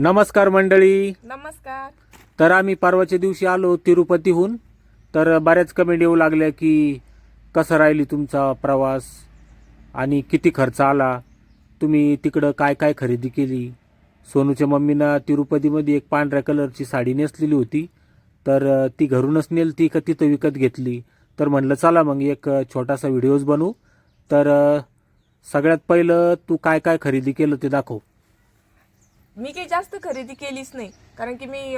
नमस्कार मंडळी. नमस्कार. तर आम्ही परवाच्या दिवशी आलो तिरुपतीहून. तर बऱ्याच कमेंट येऊ लागल्या की कसं राहिली तुमचा प्रवास आणि किती खर्च आला? तुम्ही तिकडं काय काय खरेदी केली? सोनूच्या मम्मीनं तिरुपतीमध्ये एक पांढऱ्या कलरची साडी नेसलेली होती. तर ती घरूनच नेल ती का तिथं विकत घेतली? तर म्हणलं चला मग एक छोटासा व्हिडिओज बनवू. तर सगळ्यात पहिलं तू काय काय खरेदी केलं ते दाखव. मी काही जास्त खरेदी केलीच नाही. कारण की मी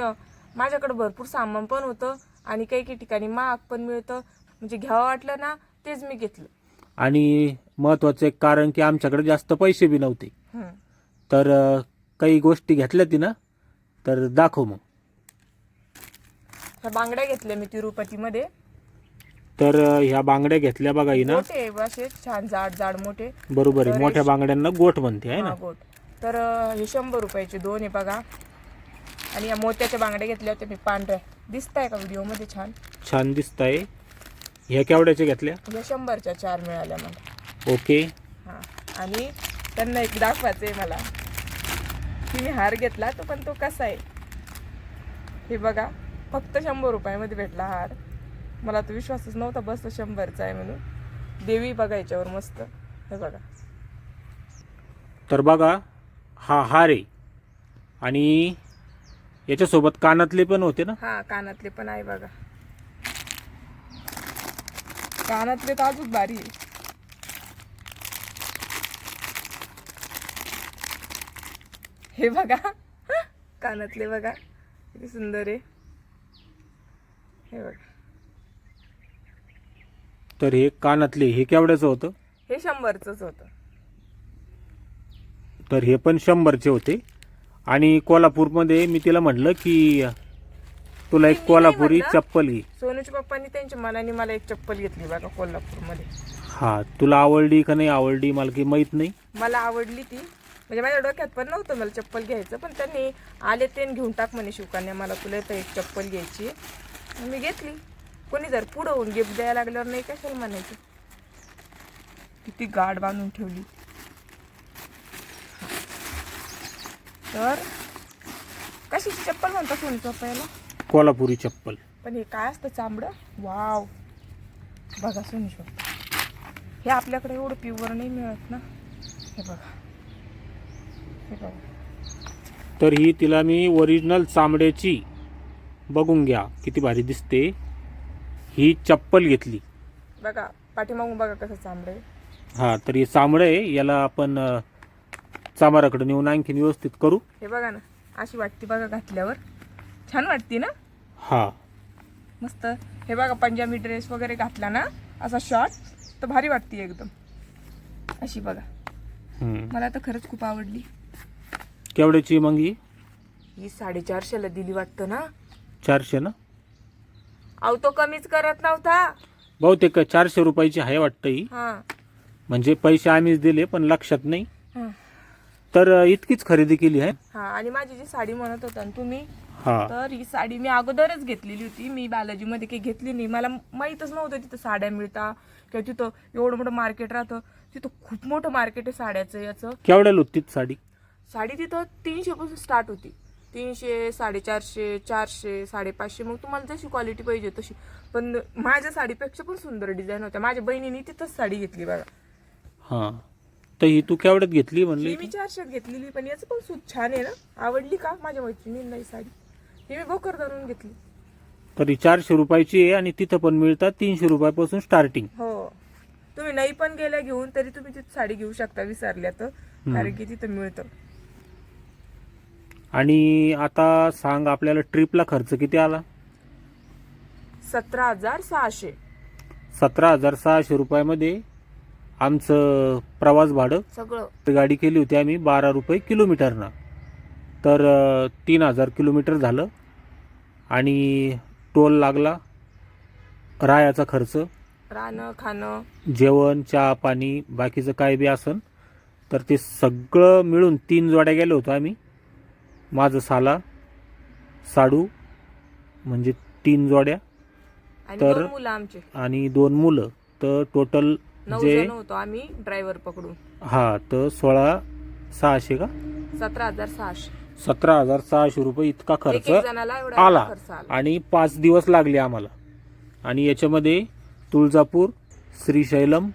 माझ्याकडे भरपूर सामान पण होतं आणि काही काही ठिकाणी महाग पण मिळतं. म्हणजे घ्यावं वाटलं ना तेच मी घेतलं. आणि महत्वाचं एक कारण की आमच्याकडे जास्त पैसे बी नव्हते. हम्म. तर अ, काही गोष्टी घेतल्या ती ना तर दाखव मग. ह्या बांगड्या घेतल्या मी तिरुपतीमध्ये. तर अ, ह्या बांगड्या घेतल्या बघा ही ना मोठे असे छान जाड जाड मोठे. बरोबर आहे मोठ्या बांगड्यांना गोठ म्हणते आहे ना? हा, गोट. तर हे शंभर रुपयाचे दोन आहे बघा. आणि या मोत्याच्या बांगड्या घेतल्या होत्या मी पांढऱ्या. दिसताय का व्हिडिओमध्ये छान? छान दिसत आहे ह्या केवढ्याच्या घेतल्या? या शंभरच्या चार मिळाल्या मला. ओके. हा. आणि त्यांना एक दाखवायचं आहे मला. की मी हार घेतला तो पण तो कसा आहे? हे बघा. फक्त शंभर रुपयामध्ये भेटला हार. मला तो विश्वासच नव्हता बस तो शंभरचा आहे म्हणून. देवी बघा याच्यावर मस्त. हे बघा. तर बघा हा हार आहे आणि याच्यासोबत कानातले पण होते ना? हा कानातले पण आहे बघा. कानातले तर अजून भारी आहे. हे बघा. कानातले बघा. किती सुंदर आहे. हे बघा. तर हे कानातले हे केवढ्याचं होतं? हे शंभरचंच होतं. तर हे पण शंभरचे होते. आणि कोल्हापूरमध्ये मी तिला म्हटलं की तुला एक कोल्हापुरी. चप्पल घे. सोनूच्या पप्पांनी त्यांच्या मनाने मला एक चप्पल घेतली बघा कोल्हापूरमध्ये. हा तुला आवडली का नाही आवडली मला काही माहीत नाही. मला आवडली ती. म्हणजे माझ्या डोक्यात पण नव्हतं मला चप्पल घ्यायचं पण त्यांनी आले ते घेऊन टाक म्हणे शिवकन्या मला तुला तर एक चप्पल घ्यायची मी घेतली. कोणी जर पुढं होऊन गिफ्ट द्यायला लागल्यावर नाही कशाला म्हणायचं? किती गाड बांधून ठेवली. तर कशाची चप्पल म्हणतात सोनी पप्पायला कोल्हापुरी चप्पल. पण हे काय असतं चांबडं? वाव. बघा सोनी हे आपल्याकडे एवढं प्युअर नाही मिळत ना. हे बघा. हे बघा. तर ही तिला मी ओरिजिनल चामड्याची बघून घ्या. किती भारी दिसते. ही चप्पल घेतली. बघा. पाठीमागून बघा कसं चांबडं हा तर हे चामडं आहे. याला आपण अ, चामाराकडे नेऊन आणखीन व्यवस्थित करू. हे बघा ना अशी वाटते बघा घातल्यावर. छान वाटते ना? हा. मस्त. हे बघा पंजाबी ड्रेस वगैरे घातला ना असा शॉर्ट तर भारी वाटते एकदम. अशी बघा. हम्म. मला तर खरंच खूप आवडली. केवढ्याची मग ही? ही साडेचारशेला दिली वाटतं ना? चारशे ना? अहो तो कमीच करत नव्हता. बहुतेक चारशे रुपयाची आहे वाटतं ही. हा. म्हणजे पैसे आम्हीच दिले पण लक्षात नाही. हा. तर इतकीच खरेदी केली आहे. हा आणि माझी जी साडी म्हणत होता ना तुम्ही हा. तर ही साडी मी अगोदरच घेतलेली होती. मी बालाजीमध्ये काही घेतली नाही. मला माहीतच नव्हतं तिथं साड्या मिळता किंवा तिथं एवढं मोठं मार्केट राहतं. तिथं खूप मोठं मार्केट आहे साड्याचं याचं. केवढ्याला होती ती साडी? साडी तिथं तीनशे पासून स्टार्ट होती. तीनशे साडेचारशे चारशे साडेपाचशे. मग तुम्हाला जशी क्वालिटी पाहिजे तशी. पण माझ्या साडीपेक्षा पण सुंदर डिझाईन होत्या. माझ्या बहिणीने तिथंच साडी घेतली बघा. हा. तर ही तू केवढ्यात घेतली म्हणली ही मी चारशेत घेतलेली पण याचं पण सूत छान आहे ना. आवडली का? माझ्या मैत्रिणींना ही साडी. ही मी बोकर धरून घेतली. तर ही चारशे रुपयाची आहे आणि तिथं पण मिळतात तीनशे रुपयापासून स्टार्टिंग हो. तुम्ही नाही पण गेल्या घेऊन तरी तुम्ही तिथे साडी घेऊ शकता विसरल्या तर कारण की तिथं मिळतं. आणि आता सांग आपल्याला ट्रिपला खर्च किती आला? सतरा हजार सहाशे. सतरा हजार सहाशे रुपयामध्ये आमचं प्रवास भाडं सगळं. गाडी केली होती आम्ही बारा रुपये किलोमीटरनं. तर तीन हजार किलोमीटर झालं आणि टोल लागला रायाचा खर्च राहणं खाणं. जेवण चहा पाणी बाकीचं काय बी असन तर ते सगळं मिळून तीन जोड्या गेलो होतो आम्ही. माझं साला साडू म्हणजे तीन जोड्या. तर- आणि दोन मुलं. तर टोटल नऊ जे जण होतो आम्ही ड्रायव्हर पकडून. हा तर सोळा सहाशे का? सतरा हजार सहाशे. सतरा हजार सहाशे रुपये इतका एक खर्च एक जणाला एवढा आला खर्च आला. आणि पाच दिवस लागले आम्हाला. आणि याच्यामध्ये तुळजापूर श्रीशैलम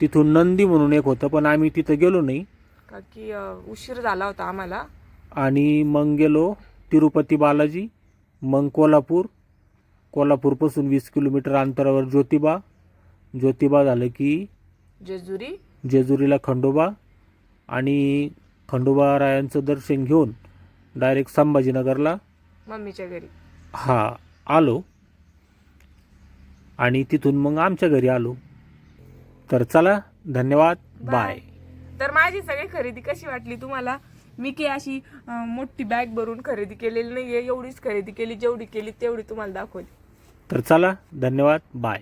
तिथून नंदी म्हणून एक होतं पण आम्ही तिथं गेलो नाही. का की अं, उशीर झाला होता आम्हाला. आणि मग गेलो तिरुपती बालाजी मग कोल्हापूर. कोल्हापूरपासून वीस किलोमीटर अंतरावर ज्योतिबा ज्योतिबा झालं की जेजुरी. जेजुरीला खंडोबा आणि खंडोबा रायांचं दर्शन घेऊन डायरेक्ट संभाजीनगरला मम्मीच्या घरी. हा आलो. आणि तिथून मग आमच्या घरी आलो. तर चला धन्यवाद. बाय. तर माझी सगळी खरेदी कशी वाटली तुम्हाला? मी काही अशी अं, मोठी बॅग भरून खरेदी केलेली नाहीये एवढीच खरेदी केली जेवढी केली तेवढी तुम्हाला दाखवली. तर चला धन्यवाद. बाय.